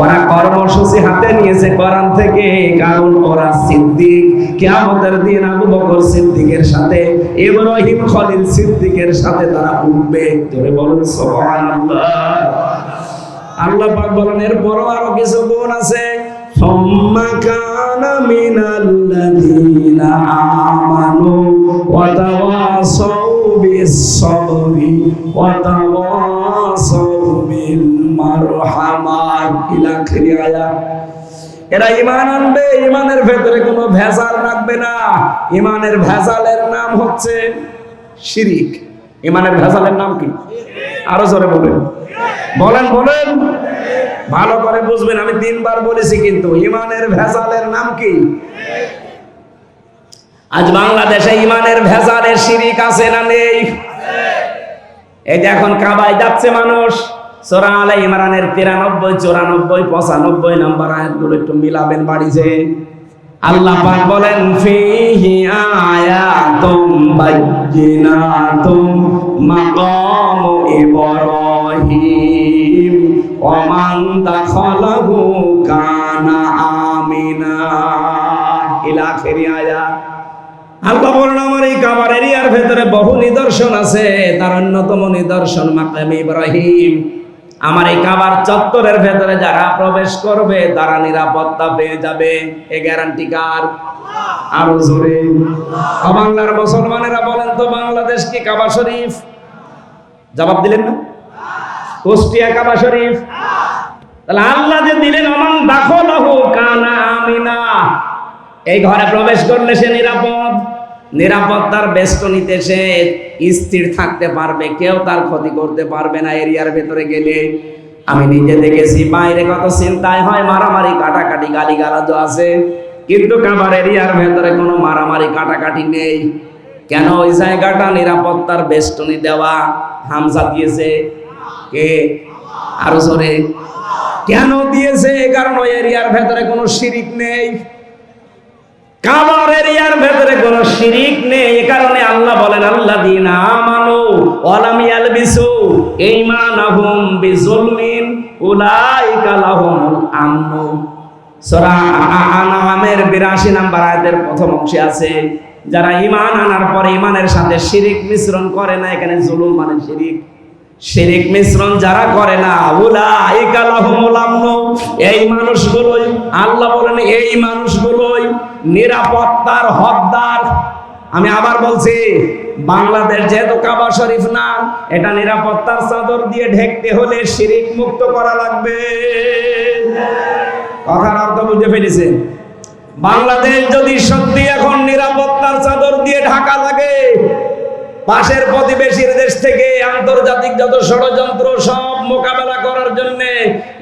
ওরা কর্মসূচি হাতে নিয়েছে কোরআন থেকে। কারণ ওরা সিদ্দিক। কিয়ামতের দিন আবু বকর সিদ্দিকের সাথে, ইব্রাহিম খলিল সিদ্দিকের সাথে তারা উঠবে। তোরে বলুন আল্লাহ পাক বলেন, এরপরও আরও কিছু গুণ আছে। সুম্মা কানা মিনাল্লাযীনা আমানু ওয়া তাওয়াসাউ বিস-সাবরি ওয়া তাওয়াসাউ বিল এরা ইমান আনবে ইমানের ভেতরে কোনো ভেজাল রাখবে না। ইমানের ভেজালের নাম হচ্ছে শিরিক। ইমানের ভেজালের নাম কি? আরও জোরে বলেন বলেন বলেন। ভালো করে বুঝবেন, আমি তিনবার বলেছি কিন্তু ইমানের ভেজালের নাম কি? আজ বাংলাদেশে ইমানের ভেজালের শিরিক আছে না নেই? এই যে এখন কাবায় যাচ্ছে মানুষ। সোরা আলে ইমরানের তিরানব্বই, চুরানব্বই, পঁচানব্বই নাম্বার আয়াতগুলো একটু মিলাবেন বাড়িছে আল্লাহ পাক বলেন, ফিহি মাকাম ইব্রাহিম কানা আমিনা। ইলা আখিরি আয়াত। আল্লাহ বলেন, আমার এই কাবার এরিয়ার ভেতরে বহু নিদর্শন আছে। তার অন্যতম নিদর্শন মাকাম ইব্রাহিম। আমার এই কাবার চত্বরের ভেতরে যারা প্রবেশ করবে, তারা নিরাপত্তা পেয়ে যাবে। এ গ্যারান্টি কার? আরও জোরে। বাংলার মুসলমানেরা বলেন তো, বাংলাদেশ কি কাবা শরীফ? জবাব দিলেন না? কুষ্টিয়া কাবা শরীফ? তাহলে আল্লাহ যে দিলেন অমান দাখল কানা আমিনা। এই ঘরে প্রবেশ করলে সে নিরাপদ। নিরাপত্তার বেষ্টনীতে সে স্থির থাকতে পারবে, কেউ তার ক্ষতি করতে পারবে না এরিয়ার ভেতরে গেলে। আমি নিজে দেখেছি, বাইরে কত চিন্তায় হয়, মারামারি, কাটাকাটি গালিগালাজ আছে। কিন্তু কাবার এরিয়ার ভেতরে কোনো মারামারি, কাটাকাটি নেই। কেন ওই জায়গাটা নিরাপত্তার বেষ্টনী দেওয়া? হামজা দিয়েছে কে? আরও জোরে। কেন দিয়েছে? কারণ ওই এরিয়ার ভেতরে কোনো শিরিক নেই। কাবার এরিয়ার ভেতরে শিরিক নেই, এ কারণে আল্লাহ বলেন আল্লাহ দিন বিজুলমিন, উলাইকা সূরা আনামের 82 নাম্বার আয়াতের প্রথম অংশে আছে, যারা ঈমান আনার পরে ঈমানের সাথে শিরিক মিশ্রণ করে না, এখানে জুলুম মানে শিরিক। শিরিক মিশ্রণ যারা করে না আমনু। এই মানুষগুলোই, আল্লাহ বলেন, এই মানুষগুলোই নিরাপত্তার হকদার। আমি আবার বলছি, বাংলাদেশ যেহেতু কাবা শরীফ না, এটা নিরাপত্তার চাদর দিয়ে ঢেকতে হলে শিরিক মুক্ত করা লাগবে। কথার অর্থ বুঝে ফেলেছে বাংলাদেশ যদি সত্যি এখন নিরাপত্তার চাদর দিয়ে ঢাকা লাগে পাশের প্রতিবেশীর দেশ থেকে আন্তর্জাতিক যত ষড়যন্ত্র সব মোকাবেলা করার জন্য,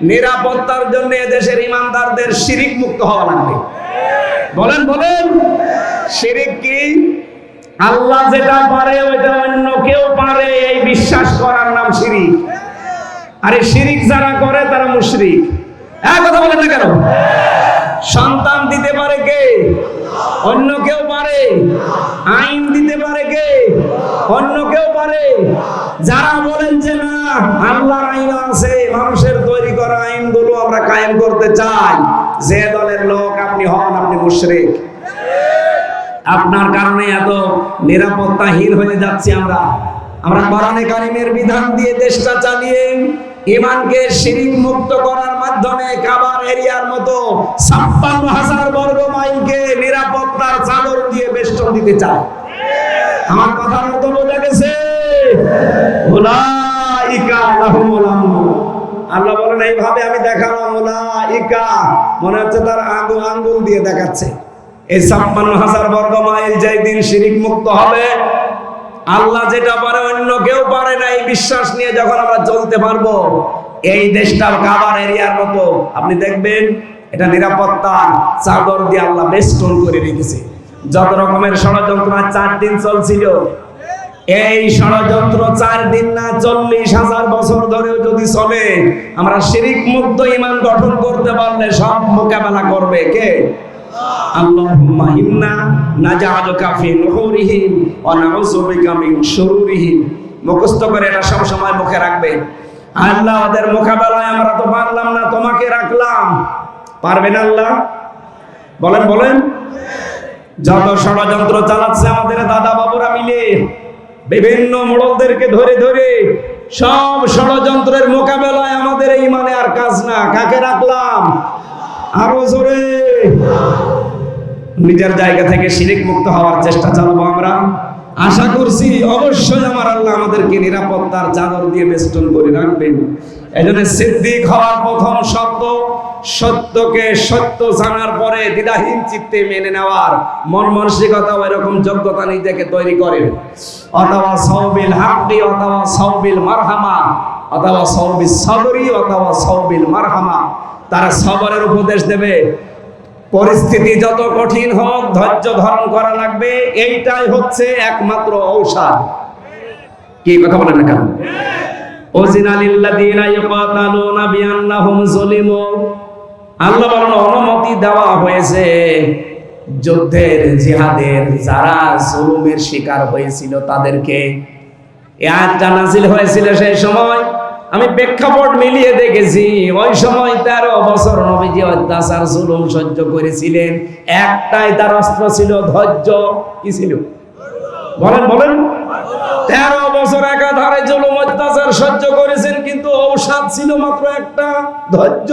নিরাপত্তার জন্য দেশের ইমানদারদের শিরিক মুক্ত হওয়া লাগবে। বলেন বলেন। শিরিক কি? আল্লাহ যেটা পারে, ওইটা অন্য কেউ পারে, এই বিশ্বাস করার নাম শিরিক। আরে শিরিক যারা করে, তারা মুশরিক। হ্যাঁ কথা বলেন না কেন? সন্তান দিতে পারে কে? অন্য কেউ পারে? আইন দিতে পারে কে? অন্য কেউ পারে? যারা বলেন যে না, আল্লাহর আইন আছে, মানুষের তৈরি করা আইনগুলো আমরা কায়েম করতে চাই। যে দলের লোক আপনি হন, আপনি মুশরিক। আপনার কারণে এত নিরাপত্তাহীন হয়ে যাচ্ছি আমরা। আমরা কোরআনে কারিমের বিধান দিয়ে দেশটা চালিয়ে ইমানকে শিরিক মুক্ত করার মাধ্যমে কাবার এরিয়ার মতো ছাপ্পান্ন হাজার বর্গ মাইলকে নিরাপত্তার চাদর দিয়ে বেষ্টন দিতে চায়। আমার কথার মতো বোঝা গেছে। আল্লাহ বলেন, এইভাবে আমি দেখালাম, উলাইকা। মনে হচ্ছে তার আঙ্গুল আঙ্গুল দিয়ে দেখাচ্ছে। এই ছাপ্পান্ন হাজার বর্গ মাইল যেই দিন শিরিক মুক্ত হবে আল্লাহ যেটা পারে, অন্য কেউ পারে না। এই বিশ্বাস নিয়ে যখন আমরা চলতে পারব, এই দেশটা কাবার এরিয়ার মতো, আপনি দেখবেন এটা নিরাপত্তা চাদর দিয়ে আল্লাহ বেষ্টন করে রেখেছে। যত রকমের ষড়যন্ত্র চার দিন চলছিল, এই ষড়যন্ত্র চার দিন না চল্লিশ হাজার বছর ধরেও যদি চলে, আমরা শিরিক মুক্ত ইমান গঠন করতে পারলে সব মোকাবেলা করবে কে? ইন্না নাজআলুকা ফি নুহুরিহিম ওয়া নাউযু বিকা মিন শুরুরিহিম মুখস্থ করে এটা সব সময় মুখে রাখবে। আল্লাহ ওদের মোকাবেলায় আমরা তো পারলাম না, তোমাকে রাখলাম। আল্লাহ? বলেন বলেন। যত ষড়যন্ত্র চালাচ্ছে আমাদের দাদা বাবুরা মিলে, বিভিন্ন মোড়লদেরকে ধরে ধরে, সব ষড়যন্ত্রের মোকাবেলায় আমাদের এই মানে আর কাজ না। কাকে রাখলাম? আরও জোরে। নিজের জায়গা থেকে শিরিক মুক্ত হওয়ার চেষ্টা চালাবো আমরা। আশা করছি অবশ্যই আমার আল্লাহ আমাদেরকে নিরাপত্তার চাদর দিয়ে বেষ্টন করে রাখবেন। এই জন্য সিদ্দিক হওয়ার প্রথম শব্দ, সত্যকে সত্য জানার পরে দ্বিধাহীন চিত্তে মেনে নেওয়ার। মন মানসিকতা এরকম যোগ্যতা নিজেকে তৈরি করেন অথবা সৌবিল হাক্কি অথবা সৌবিল মারহামা, অথবা সৌবিল সবরি অথবা সৌবিল মারহামা। তারা সবরের উপদেশ দেবে। পরিস্থিতি যত কঠিন হোক, ধৈর্য ধারণ করা লাগবে। এইটাই হচ্ছে একমাত্র ঔষধ। কি কথা বলেন না কেন? অনুমতি দেওয়া হয়েছে। যুদ্ধের যারা জুলুমের শিকার হয়েছিল তাদেরকে। হয়েছিল সেই সময়। আমি প্রেক্ষাপট মিলিয়ে দেখেছি, ওই সময় তেরো বছর নবীজি অত্যাচার, জুলুম সহ্য করেছিলেন। একটাই তার অস্ত্র ছিল ধৈর্য। কি ছিল? বলেন বলেন। তেরো বছর একাধারে জুলুম, অত্যাচার সহ্য করেছেন, কিন্তু ঔষধ ছিল মাত্র একটা, ধৈর্য।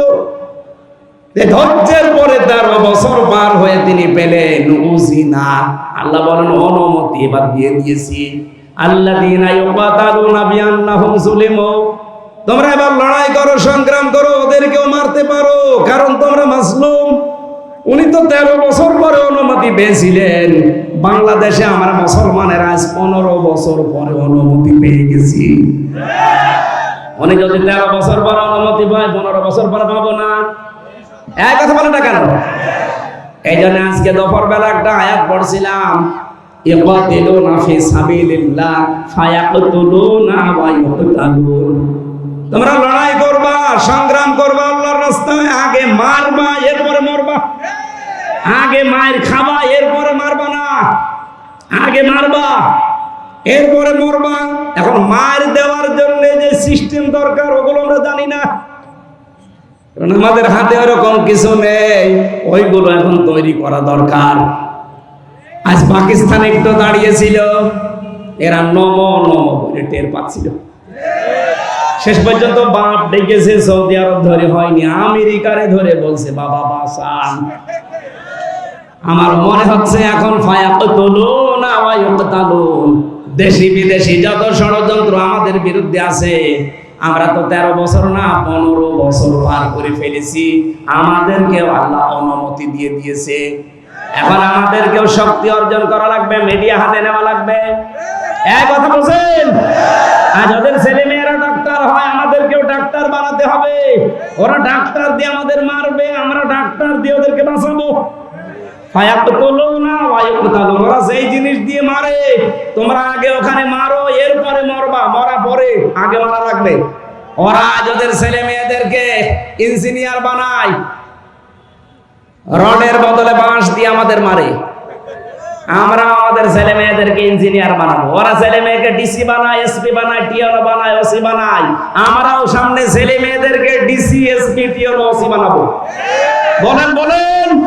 ধৈর্যের পরে তেরো বছর পার হয়ে তিনি পেলেন উজিনা। আল্লাহ বলেন, অনুমতি এবার দিয়ে দিয়েছি। আল্লাহ দিন তোমরা এবার লড়াই করো, সংগ্রাম করো, ওদেরকেও মারতে পারো। কারণ তোমরা মাসলুম। উনি তো তেরো বছর পরে অনুমতি পেয়েছিলেন। বাংলাদেশে আমরা মুসলমানের আজ পনেরো বছর পরে অনুমতি পেয়ে গেছি। উনি যদি তেরো বছর পরে অনুমতি পায়, পনেরো বছর পরে পাবো না। এক কথা বলে না কেন? এই জন্য আজকে দুপুর বেলা একটা আয়াত পড়ছিলাম। ইকাতিলুনা ফি সাবিলিল্লাহ ফায়াকতুলুনা ওয়া ইউকতালুন। তোমরা লড়াই করবা, সংগ্রাম করবা, আল্লাহর রাস্তায়। আগে মারবা, এরপরে মরবা। আগে মায়ের খাবা এরপরে মারবা না। আগে মারবা, এরপরে মরবা। এখন মার দেওয়ার জন্য যে সিস্টেম দরকার, ওগুলো আমরা জানি না। কারণ আমাদের হাতে ওরকম কিছু নেই। ওইগুলো এখন তৈরি করা দরকার। আজ পাকিস্তান একটু দাঁড়িয়েছিল। এরা নম নম বলে টের পাচ্ছিল। শেষ পর্যন্ত বাপ ডেকেছে সৌদি আরব ধরে হয়নি, আমেরিকারে ধরে বলছে, বাবা বাসান আমার মনে হচ্ছে এখন ফায়াকুতুলুন ওয়া ইউকতালুন। দেশি বিদেশি যত ষড়যন্ত্র আমাদের বিরুদ্ধে আছে, আমরা তো তেরো বছর না, পনেরো বছর পার করে ফেলেছি। আমাদেরকেও আল্লাহ অনুমতি দিয়ে দিয়েছে। এখন আমাদেরকেও শক্তি অর্জন করা লাগবে মিডিয়া হাতে নেওয়া লাগবে। এক কথা বলছেন? আজ ওদের ছেলে মেয়েরা ডাক্তার হয়, আমাদেরকেও ডাক্তার বানাতে হবে। ওরা ডাক্তার দিয়ে আমাদের মারবে, আমরা ডাক্তার দিয়ে ওদেরকে বাঁচাবো। এরপরে মরবা, মরা পরে আগে মারা ওরা ছেলে মেয়েদেরকে ইঞ্জিনিয়ার বানায়, রডের বদলে বাঁশ দিয়ে আমাদের মারে। আমরা আমাদের ছেলে মেয়েদেরকে ইঞ্জিনিয়ার বানাবো। ওরা ছেলে মেয়েকে ডিসি বানায় এসপি বানায় টিএনও বানায় ওসি বানায়। আমরাও সামনে ছেলে মেয়েদেরকে ডিসি এসপি টিএনও ওসি বানাবো। বলেন বলেন।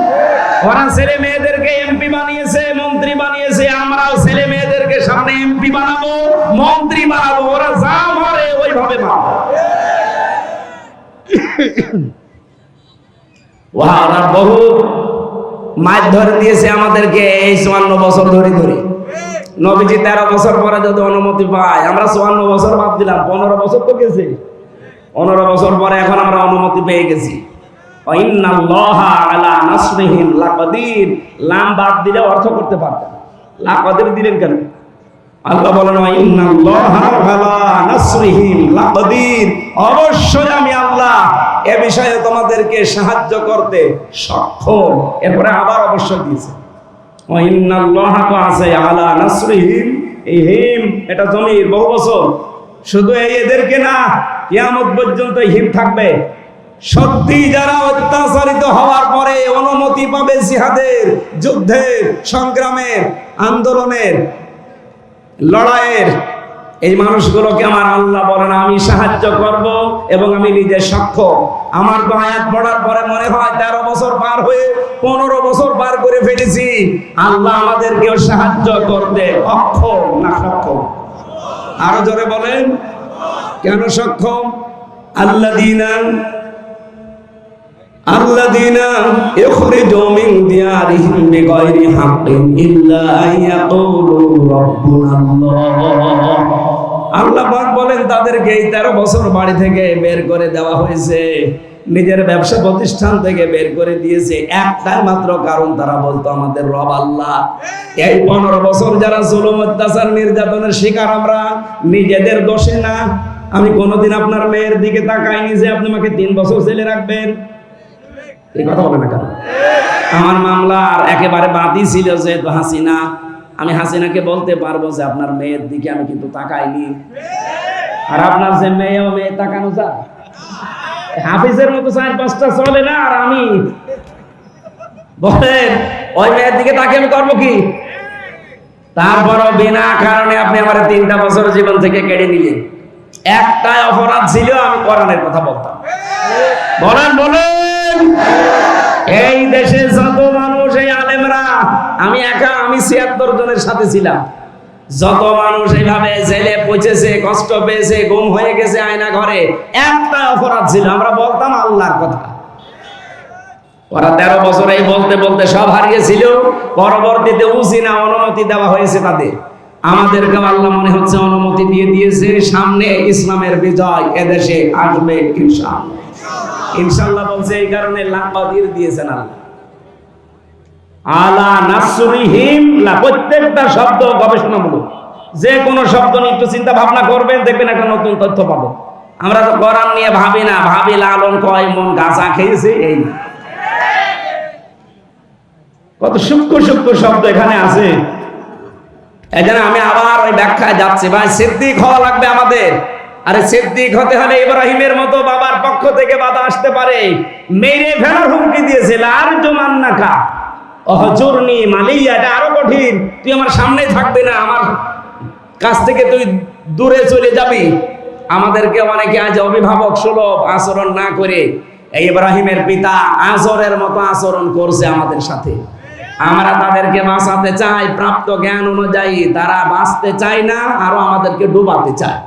ওরা ছেলে মেয়েদেরকে এমপি বানিয়েছে, মন্ত্রী বানিয়েছে, আমরাও ছেলে মেয়েদেরকে সামনে এমপি বানাবো, মন্ত্রী বানাবো। ওরা যা মারে, ওইভাবে মারবো। ওরা বহু মাছ ধরে দিয়েছে আমাদেরকে এই চুয়ান্ন বছর ধরে ধরে। নবীজি তেরো বছর পরে যদি অনুমতি পায়, আমরা চুয়ান্ন বছর বাদ দিলাম, পনেরো বছর তো গেছে। পনেরো বছর পরে এখন আমরা অনুমতি পেয়ে গেছি। অবশ্যই আমি এ বিষয়ে তোমাদেরকে সাহায্য করতে সক্ষম। এরপরে আবার অবশ্যই দিয়েছে। হিম থাকবে। সত্যি যারা অত্যাচারিত হওয়ার পরে অনুমতি পাবে যুদ্ধের, সংগ্রামের, আন্দোলনের, লড়াইয়ের এই মানুষগুলোকে আমার আল্লাহ বলেন আমি সাহায্য করব এবং আমি নিজে সক্ষম আমার তো আয়াত পড়ার পরে মনে হয় তেরো বছর পার হয়ে পনেরো বছর পার করে ফেলেছি আল্লাহ আমাদেরকেও সাহায্য করতে অক্ষম না সক্ষম আরো জোরে বলেন কেন সক্ষম আল্লাদিনা الذين يخرجوا من ديارهم بغير حق إلا أن يقولوا ربنا الله আল্লাহ পাক বলেন, তাদেরকে এই তেরো বছর বাড়ি থেকে বের করে দেওয়া হয়েছে। নিজের ব্যবসা প্রতিষ্ঠান থেকে বের করে দিয়েছে। একটাই মাত্র কারণ তারা বলতো, আমাদের রব আল্লাহ। এই পনেরো বছর যারা জুলুম, অত্যাচার, নির্যাতনের শিকার আমরা, নিজেদের দোষে না। আমি কোনোদিন আপনার মেয়ের দিকে তাকাইনি যে আপনি আমাকে তিন বছর জেলে রাখবেন। এই কথা বলে না কেন? আমার মামলার একেবারে বাদই ছিল যেহেতু হাসিনা। আমি হাসিনাকে বলতে পারব যে আপনার মেয়ের দিকে আমি কিন্তু তাকাইনি। আর আপনার যে মেয়ে ও মেয়ে তাকানো যায়। হাফিজের মতো চার পাঁচটা চলে না আর আমি? বলেন, ওই মেয়ের দিকে তাকে আমি করব কি? তারপরও বিনা কারণে আপনি আমার তিনটা বছর জীবন থেকে কেড়ে নিলেন। একটাই অপরাধ ছিল, আমি কোরআনের কথা বলতাম। বলেন বলেন। এই দেশে যত আমি একা, আমি ছিয়াত্তর জনের সাথে ছিলাম। যত মানুষ এইভাবে জেলে পচেছে, কষ্ট পেয়েছে, গুম হয়ে গেছে আয়না ঘরে, একটা অপরাধ ছিল। আমরা বলতাম আল্লাহর কথা। ওরা তেরো বছর এই বলতে বলতে সব হারিয়েছিল পরবর্তীতে অনুমতি দেওয়া হয়েছে তাদের। আমাদেরকে আল্লাহ মনে হচ্ছে অনুমতি দিয়ে দিয়েছে। সামনে ইসলামের বিজয় এদেশে আসবে ইনশাআল্লাহ। বলছে এই কারণে লাম্বা দিয়ে দিয়েছেন আল্লাহ। আলা নাসরিহিম, লা প্রত্যেকটা শব্দ গবেষণামূলক। যে কোনো শব্দ নিয়ে একটু চিন্তা ভাবনা করবেন, দেখবেন একটা নতুন তথ্য পাবো। আমরা তো কোরআন নিয়ে ভাবি না, ভাবি লালন কয়, মন গাছা খেয়েছে, এই কত সূক্ষ্ম সূক্ষ্ম শব্দ এখানে আছে। এই আমি আবার ওই ব্যাখ্যায় যাচ্ছি। ভাই, সিদ্দিক হওয়া লাগবে আমাদের। আরে সিদ্দিক হতে হলে ইব্রাহিমের মতো বাবার পক্ষ থেকে বাধা আসতে পারে। মেরে ফেলার হুমকি দিয়েছিল আর জমান্নাকা। অহচুরনি মালিয়া এটা আরও কঠিন। তুই আমার সামনে থাকবি না, আমার কাছ থেকে তুই দূরে চলে যাবি। আমাদেরকে অনেকে আজ অভিভাবক সুলভ আচরণ না করে ইব্রাহিমের পিতা আজরের মতো আচরণ করছে আমাদের সাথে। আমরা তাদেরকে বাঁচাতে চাই, প্রাপ্ত জ্ঞান অনুযায়ী। তারা বাঁচতে চায় না, আরও আমাদেরকে ডুবাতে চায়।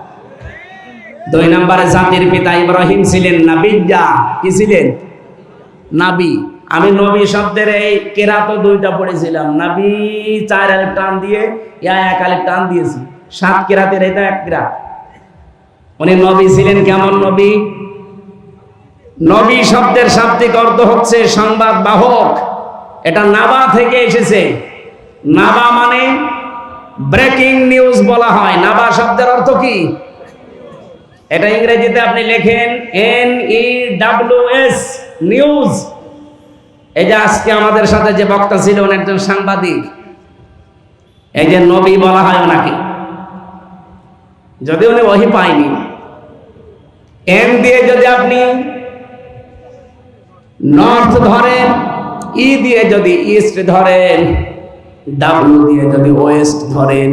দুই নম্বরে জাতির পিতা ইব্রাহিম ছিলেন নাবিজ্জা কি ছিলেন? নাবি। আমি নবী শব্দের এই কেরা তো দুইটা পড়েছিলাম। নাবি চার আলের টান দিয়ে, ইয়া এক আলেক টান দিয়েছি। সাত কেরাতের এটা এক কেরাত। উনি নবী ছিলেন কেমন নবী? নবী শব্দের শাব্দিক অর্থ হচ্ছে সংবাদ বাহক। এটা নাবা থেকে এসেছে। নাবা মানে ব্রেকিং নিউজ বলা হয়। নাবা শব্দের অর্থ কি? এটা ইংরেজিতে আপনি লেখেন N E W S, news. এই যে আজকে আমাদের সাথে যে বক্তা ছিল একজন সাংবাদিক। এই যে নবী বলা হয় ওনাকে। যদি উনি ওহি পায়নি। এম দিয়ে যদি আপনি নর্থ ধরেন, ই দিয়ে যদি ইস্ট ধরেন ডাব্লিউ দিয়ে যদি ওয়েস্ট ধরেন,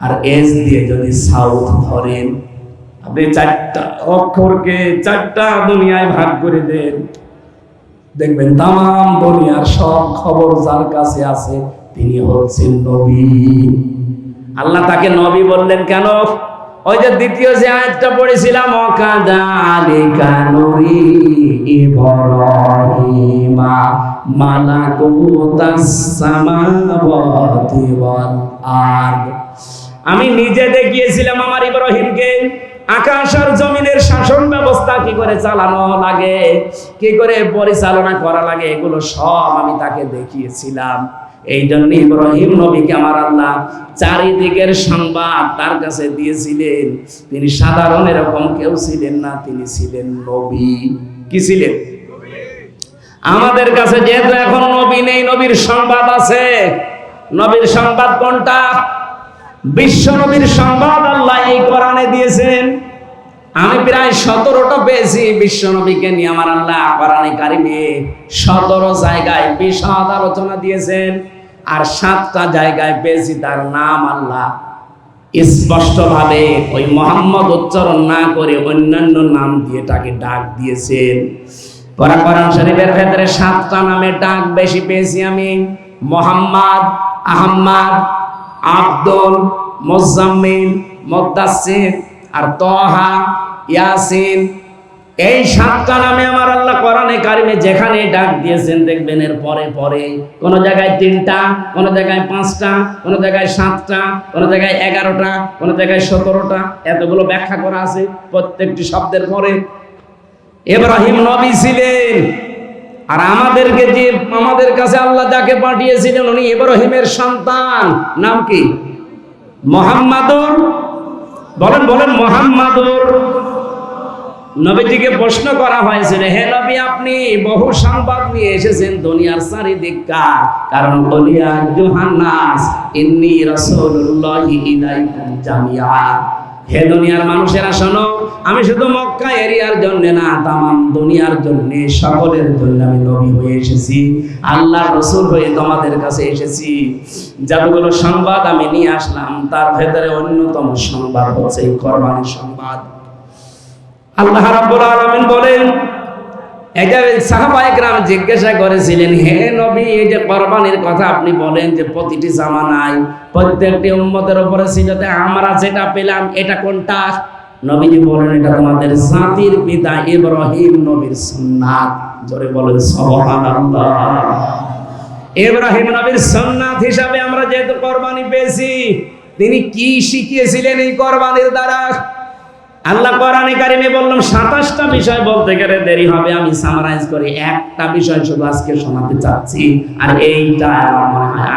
আর এস দিয়ে যদি সাউথ ধরেন, আপনি চারটা অক্ষরকে চারটা দুনিয়ায় ভাগ করে দেন। দেখবেন তাম দুনিয়ার সব খবর যার কাছে আছে, তিনি হচ্ছেন নবী। আল্লাহ তাকে নবী বললেন কেন? ওই যে দ্বিতীয় যে আয়াতটা পড়েছিলাম আমি নিজে দেখিয়েছিলাম আমার ইব্রাহিমকে। আকাশ আর জমিনের শাসন ব্যবস্থা কি করে চালানো লাগে? কি করে পরিচালনা করা লাগে? এগুলো সব আমি তাকে দেখিয়েছিলাম। এই জন্য ইব্রাহিম নবীকে আমার আল্লাহ চারিদিকের সংবাদ তার কাছে দিয়েছিলেন। তিনি সাধারণ এরকম কেউ ছিলেন না, তিনি ছিলেন নবী। কি ছিলেন? আমাদের কাছে যেহেতু এখন নবী নেই, নবীর সংবাদ আছে। নবীর সংবাদ কোনটা? বিশ্ব নবীর সংবাদ আল্লাহ এই কোরআনে দিয়েছেন। আমি প্রায় সতেরোটা পেয়েছি বিশ্ব নবীকে নিয়ে আমার আল্লাহ কোরআনে কারিমে। সতেরো জায়গায় বিশদ আলোচনা দিয়েছেন, আর সাতটা জায়গায় পেয়েছি তার নাম আল্লাহ। স্পষ্টভাবে ওই মোহাম্মদ উচ্চারণ না করে অন্যান্য নাম দিয়ে তাকে ডাক দিয়েছেন। পরা কোরআন শরীফের ভেতরে সাতটা নামে ডাক বেশি পেয়েছি আমি। মোহাম্মদ, আহম্মদ, আব্দুল, মোজাম্মিল মোদ্দাসির আর তহা ইয়াসিন, এই সাতটা নামে আমার আল্লাহ কোরআনে কারিমে যেখানে ডাক দিয়েছেন, দেখবেন এর পরে পরে কোন জায়গায় তিনটা, কোন জায়গায় পাঁচটা, কোন জায়গায় সাতটা, কোন জায়গায় এগারোটা, কোন জায়গায় সতেরোটা, এতগুলো ব্যাখ্যা করা আছে প্রত্যেকটি শব্দের পরে। এব্রাহিম নবী ছিলেন, আর আমাদেরকে যে, আমাদের কাছে আল্লাহ যাকে পাঠিয়েছিলেন উনি ইব্রাহিমের সন্তান। নাম কি? মোহাম্মদুর? বলেন বলেন, মোহাম্মদুর। নবীজিকে প্রশ্ন করা হয়েছিল হে নবী, আপনি বহু সংবাদ নিয়ে এসেছেন দুনিয়ার চারিদিককার কারণ বলিয়া জোহান্নাস, ইন্নি রাসূলুল্লাহি ইলাইকুম জামিআ। হে দুনিয়ার মানুষেরা, শোনো, আমি শুধু মক্কা এরিয়ার জন্য না, তামাম দুনিয়ার জন্য, সকলের জন্য আমি নবী হয়ে এসেছি আল্লাহ রসুল হয়ে তোমাদের কাছে এসেছি। যতগুলো সংবাদ আমি নিয়ে আসলাম, তার ভেতরে অন্যতম সংবাদ হচ্ছে কোরবানির সংবাদ। আল্লাহ রাব্বুল আলামিন বলেন, এটা সাহাবায়ে গ্রাম জিজ্ঞাসা করেছিলেন, হে নবী, এই যে কোরবানির কথা আপনি বলেন যে প্রতিটি জামানায় প্রত্যেকটি উম্মতের উপরে ছিল আমরা যেটা পেলাম, এটা কোনটা? নবীজি বলেন, এটা তোমাদের জাতির পিতা ইব্রাহিম নবীর সুন্নাত। জোরে বলেন, সুবহানাল্লাহ। ইব্রাহিম নবীর সুন্নাত হিসাবে আমরা যেহেতু কোরবানি পেয়েছি, তিনি কি শিখিয়েছিলেন এই কোরবানির দ্বারা? আল্লাহ কোরআনে কারিমে বললাম সাতাশটা বিষয় বলতে গেলে দেরি হবে। আমি সামারাইজ করে। একটা বিষয় শুধু আজকে শোনাতে চাচ্ছি, আর এইটা আমার মনে হয়